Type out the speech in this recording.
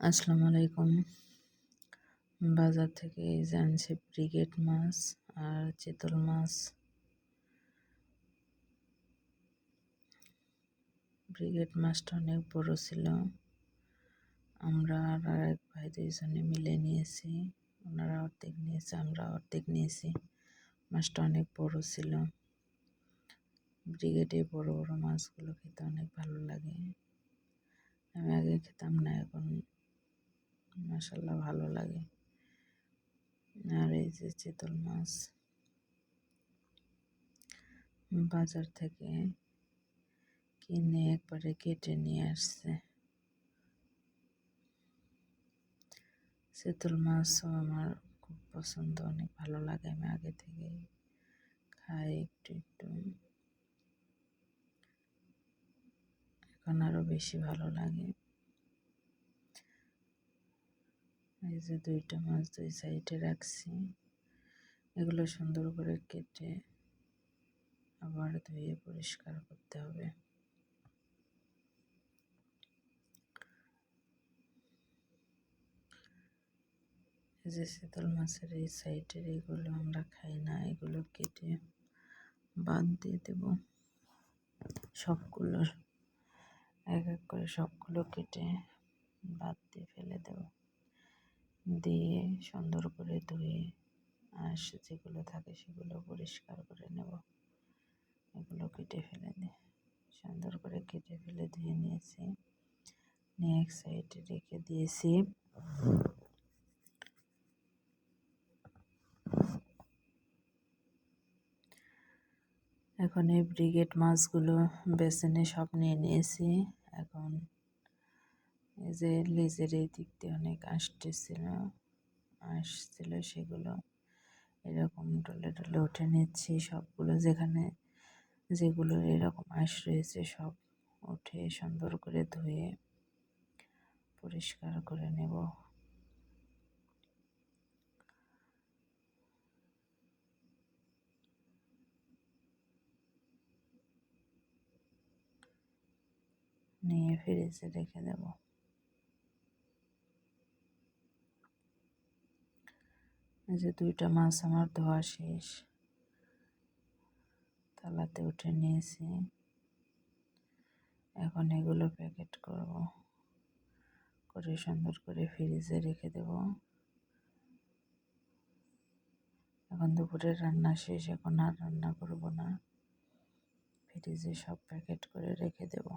আসসালামু আলাইকুম। বাজার থেকে আনছি ব্রিগেড মাছ আর চিতল মাছ। ব্রিগেড মাছটা অনেক বড় ছিল। আমরা আর এক ভাই দুইজনে মিলে নিয়েছি। ওনারা অর্ধেক নিয়েছে, আমরা অর্ধেক নিয়েছি। মাছটা অনেক বড় ছিল। ব্রিগেডে বড় বড় মাছগুলো খেতে অনেক ভালো লাগে। আমি আগে খেতাম না, এখন মাসাল্লাহ ভালো লাগে। আর এই যে চিতল মাছ। বাজার থেকে কিনে একবারে কেটে নিয়ে আসছে। চিতল মাছও আমার খুব পছন্দ, অনেক ভালো লাগে। আমি আগে থেকেই খাই একটু একটু। এখন আরও বেশি ভালো লাগে। এই যে দুইটা মাছ দুই সাইডে রাখছি। এগুলো সুন্দর করে কেটে আবার ধুয়ে পরিষ্কার করতে হবে। যে শীতল মাছের এই সাইডের এগুলো আমরা খাই না, এগুলো কেটে বাদ দিয়ে দেব। সবগুলো, এক এক করে সবগুলো কেটে বাদ দিয়ে ফেলে দেবো। দিয়ে সুন্দর করে ধুয়ে আর যেগুলো থাকে সেগুলো পরিষ্কার করে নেব। এগুলো কেটে ফেলে দিই সুন্দর করে কেটে ফেলে ধুয়ে নিয়েছি। নিয়ে এক সাইডে রেখে দিয়েছি। এখন এই ব্রিগেড মাছগুলো বেসনে সব নিয়ে নিয়েছি। এখন যে লেজের এই দিক দিয়ে অনেক আসতেছিল, আসছিল সেগুলো। এরকম ডলে ডলে উঠে নিচ্ছি সবগুলো যেখানে যেগুলো এরকম আঁশ রয়েছে সব উঠে সুন্দর করে ধুয়ে পরিষ্কার করে নেব। নিয়ে ফ্রিজে রেখে দেবো। এই যে দুইটা মাছ আমার ধোয়া শেষ। তালাতে উঠে নিয়েছি। এখন এগুলো প্যাকেট করব। করে সুন্দর করে ফ্রিজে রেখে দেব। এখন দুপুরের রান্না শেষ, এখন আর রান্না করব না। ফ্রিজে সব প্যাকেট করে রেখে দেবো।